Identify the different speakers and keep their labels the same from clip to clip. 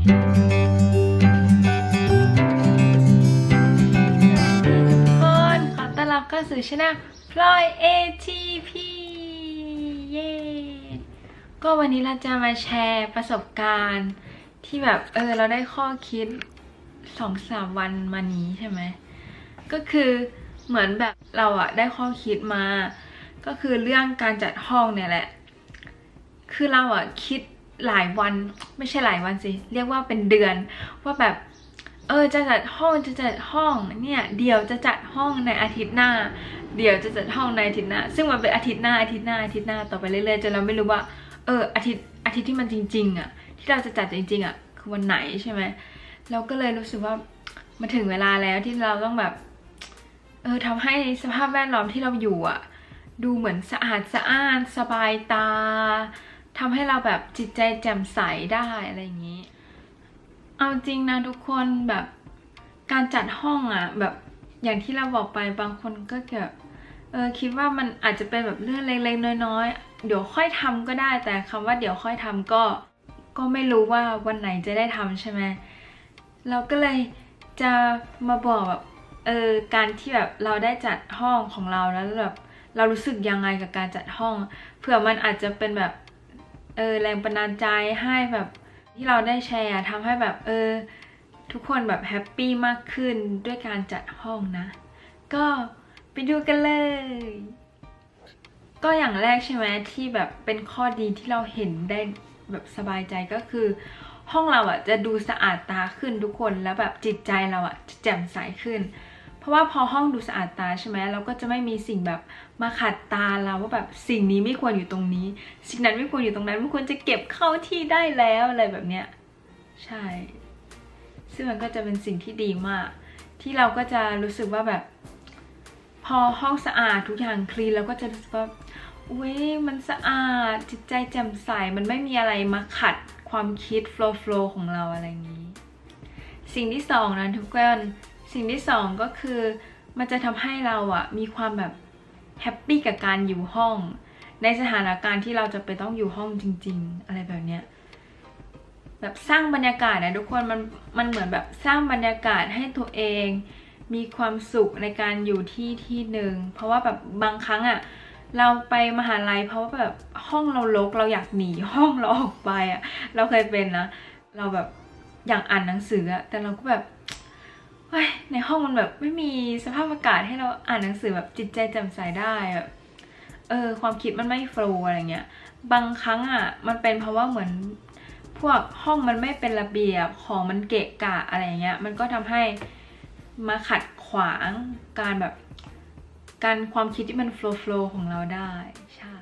Speaker 1: คนขอต้อนรับเข้าสู่ช่องพลอย ATP เย้ก็วันนี้เราจะมาแชร์ประสบการณ์ ที่แบบเออเราได้ข้อคิดสองสามวันมานี้ใช่ไหม ก็คือเหมือนแบบเราอะได้ข้อคิดมา ก็คือเรื่องการจัดห้องเนี่ยแหละ คือเราอะคิด หลายวันไม่ใช่หลายวันสิเรียกว่าเป็นเดือนว่าแบบ เออจะจัดห้องจะจัดห้องเนี่ยเดี๋ยวจะจัดห้องในอาทิตย์หน้า เดี๋ยวจะจัดห้องในอาทิตย์หน้า ซึ่งมันเป็นอาทิตย์หน้าอาทิตย์หน้าอาทิตย์หน้าต่อไปเรื่อยๆจนเราไม่รู้ว่า เอออาทิตย์อาทิตย์ที่มันจริง ๆอะที่เราจะจัดจริง ๆอะคือวันไหนใช่ไหมเราก็เลยรู้สึกว่ามาถึงเวลาแล้วที่เราต้องแบบ เออทำให้สภาพแวดล้อมที่เราอยู่อะ ดูเหมือนสะอาดสะอ้านสบายตา ทำให้เราแบบจิตใจแจ่มใสได้อะไรอย่างนี้ เอาจริงนะทุกคนแบบการจัดห้องอะแบบอย่างที่เราบอกไปบางคนก็แบบเออคิดว่ามันอาจจะเป็นแบบเรื่องเล็กๆน้อยๆ เดี๋ยวค่อยทำก็ได้แต่คำว่าเดี๋ยวค่อยทำก็ ก็ไม่รู้ว่าวันไหนจะได้ทำใช่ไหมเราก็เลยจะมาบอกแบบเออการที่แบบเราได้จัดห้องของเราแล้วแบบเรารู้สึกยังไงกับการจัดห้องเผื่อมันอาจจะเป็นแบบ เออแรงบันดาลใจให้แบบที่เราได้แชร์ทำให้แบบเออ ทุกคนแบบแฮปปี้มากขึ้นด้วยการจัดห้องนะ ก็ไปดูกันเลย ก็อย่างแรกใช่ไหมที่แบบเป็นข้อดีที่เราเห็นได้แบบสบายใจก็คือ ห้องเราอะจะดูสะอาดตาขึ้นทุกคนแล้วแบบจิตใจเราอะจะแจ่มใสขึ้น เพราะว่าพอห้องดูสะอาดตาใช่ไหมเราก็จะไม่มีสิ่งแบบมาขัดตาเราว่าแบบสิ่งนี้ไม่ควรอยู่ตรงนี้ สิ่งนั้นไม่ควรอยู่ตรงนั้นไม่ควรจะเก็บเข้าที่ได้แล้วอะไรแบบเนี้ยใช่ ซึ่งมันก็จะเป็นสิ่งที่ดีมาก ที่เราก็จะรู้สึกว่าแบบ พอห้องสะอาดทุกอย่างคลีนเราก็จะรู้สึกว่าอุ้ยมันสะอาดจิตใจแจ่มใสมันไม่มีอะไรมาขัดความคิดโฟล์โฟลของเราอะไรอย่างนี้ สิ่งที่สองนะทุกคน สิ่งที่สองก็คือมันจะทำให้เราอะมีความแบบแฮปปี้กับการอยู่ห้อง ในสถานการณ์ที่เราจะไปต้องอยู่ห้องจริง ๆ อะไรแบบเนี้ยแบบสร้างบรรยากาศนะทุกคนมันมันเหมือนแบบสร้างบรรยากาศให้ตัวเอง มีความสุขในการอยู่ที่ที่หนึ่งเพราะว่าแบบบางครั้งอะ่ะเราไปมหาลัยเพราะว่าแบบห้องเรารกเราอยากหนีห้องเราออกไปอะ่ะเราเคยเป็นนะเราแบบอยากอ่านหนังสืออะแต่เราก็แบบ เฮ้ยในห้องมันแบบไม่มีสภาพอากาศให้เราอ่านหนังสือแบบจิตใจแจ่มใสได้อะเออความคิดมันไม่โฟล์อะไรเงี้ยบางครั้งอะ่ะมันเป็นเพราะว่าเหมือนพวกห้องมันไม่เป็นระเบียบของมันเกะกะอะไรเงี้ยมันก็ทำให้มาขัดขวางการแบบการความคิดที่มันโฟล์โฟล์ของเราได้ใช่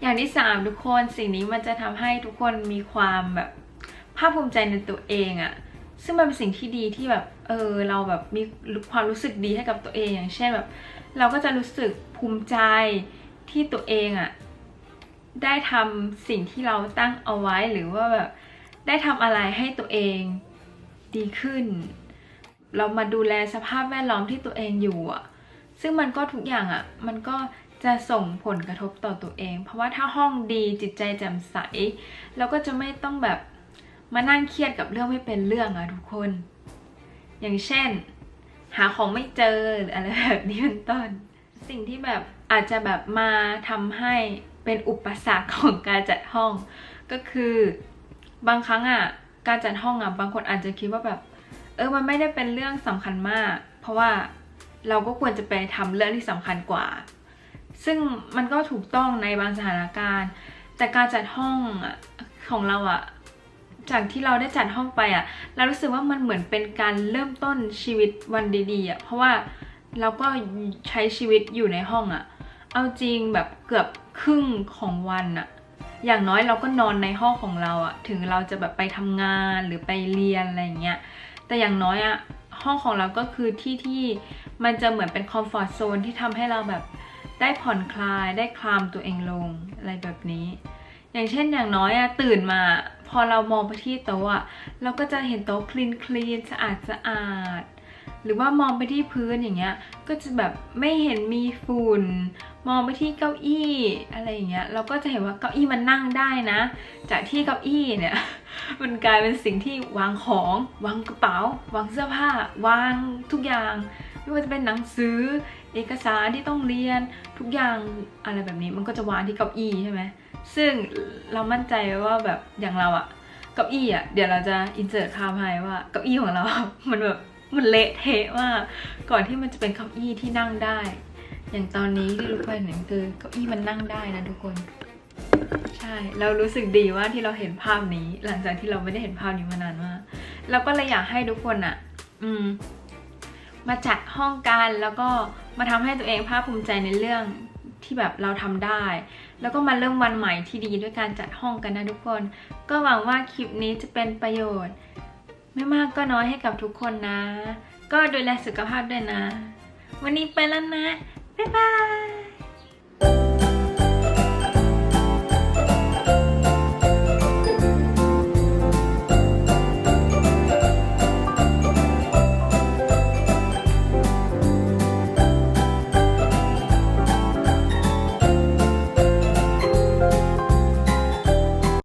Speaker 1: อย่างที่สามทุกคนสิ่งนี้มันจะทำให้ทุกคนมีความแบบภาคภูมิใจในตัวเองอะ ซึ่งมันเป็นสิ่งที่ดีที่แบบ เออ เราแบบมีความรู้สึกดีให้กับตัวเองอย่างเช่นแบบ เราก็จะรู้สึกภูมิใจที่ตัวเองอะได้ทำสิ่งที่เราตั้งเอาไว้หรือว่าแบบได้ทำอะไรให้ตัวเองดีขึ้น เรามาดูแลสภาพแวดล้อมที่ตัวเองอยู่อะซึ่งมันก็ทุกอย่างอะมันก็จะส่งผลกระทบต่อตัวเอง เพราะว่าถ้าห้องดีจิตใจแจ่มใส เราก็จะไม่ต้องแบบ มานั่งเครียดกับเรื่องไม่เป็นเรื่องอะทุกคน อย่างเช่น หาของไม่เจออะไรแบบนี้เป็นต้น สิ่งที่แบบอาจจะแบบมาทำให้เป็นอุปสรรคของการจัดห้อง ก็คือบางครั้งอะการจัดห้องอะบางคนอาจจะคิดว่าแบบ เออมันไม่ได้เป็นเรื่องสำคัญมาก เพราะว่าเราก็ควรจะไปทำเรื่องที่สำคัญกว่า ซึ่งมันก็ถูกต้องในบางสถานการณ์ แต่การจัดห้องอะของเราอะ จากที่เราได้จัดห้องไปอะ เรารู้สึกว่ามันเหมือนเป็นการเริ่มต้นชีวิตวันดีๆอะ เพราะว่าเราก็ใช้ชีวิตอยู่ในห้องอะ เอาจริงแบบเกือบครึ่งของวันอะ อย่างน้อยเราก็นอนในห้องของเราอะถึงเราจะแบบไปทำงานหรือไปเรียนอะไรเงี้ย แต่อย่างน้อยอะห้องของเราก็คือที่ที่มันจะเหมือนเป็นคอมฟอร์ทโซนที่ทำให้เราแบบได้ผ่อนคลายได้คลามตัวเองลงอะไรแบบนี้ อย่างเช่นอย่างน้อยอะตื่นมาพอเรามองไปที่โต๊ะอะเราก็จะเห็นโต๊ะคลีนคลีนสะอาดสะอาด หรือว่ามองไปที่พื้นอย่างเงี้ย ก็จะแบบไม่เห็นมีฝุ่น มองไปที่เก้าอี้อะไรอย่างเงี้ย เราก็จะเห็นว่าเก้าอี้มันนั่งได้นะ จากที่เก้าอี้เนี่ย มันกลายเป็นสิ่งที่วางของ วางกระเป๋า วางเสื้อผ้า วางทุกอย่าง ไม่ว่าจะเป็นหนังสือ เอกสารที่ต้องเรียน ทุกอย่างอะไรแบบนี้ มันก็จะวางที่เก้าอี้ใช่ไหม ซึ่งเรามั่นใจว่าแบบอย่างเราอะเก้าอี้อะเดี๋ยวเราจะอินเสิร์ตภาพให้ว่าเก้าอี้ของเรา มันแบบมันเละเทะมากก่อนที่มันจะเป็นเก้าอี้ที่นั่งได้ อย่างตอนนี้ที่ทุกคนเห็นคือเก้าอี้มันนั่งได้นะทุกคน ใช่เรารู้สึกดีว่าที่เราเห็นภาพนี้ หลังจากที่เราไม่ได้เห็นภาพนี้มานานมากเราก็เลยอยากให้ทุกคนอะอืม มาจัดห้องกันแล้วก็มาทำให้ตัวเองภาคภูมิใจในเรื่อง ที่แบบเราทำได้ แล้วก็มาเริ่มวันใหม่ที่ดีด้วยการจัดห้องกันนะทุกคน ก็หวังว่าคลิปนี้จะเป็นประโยชน์ ไม่มากก็น้อยให้กับทุกคนนะ ก็ดูแลสุขภาพด้วยนะ วันนี้ไปแล้วนะ บ๊ายบาย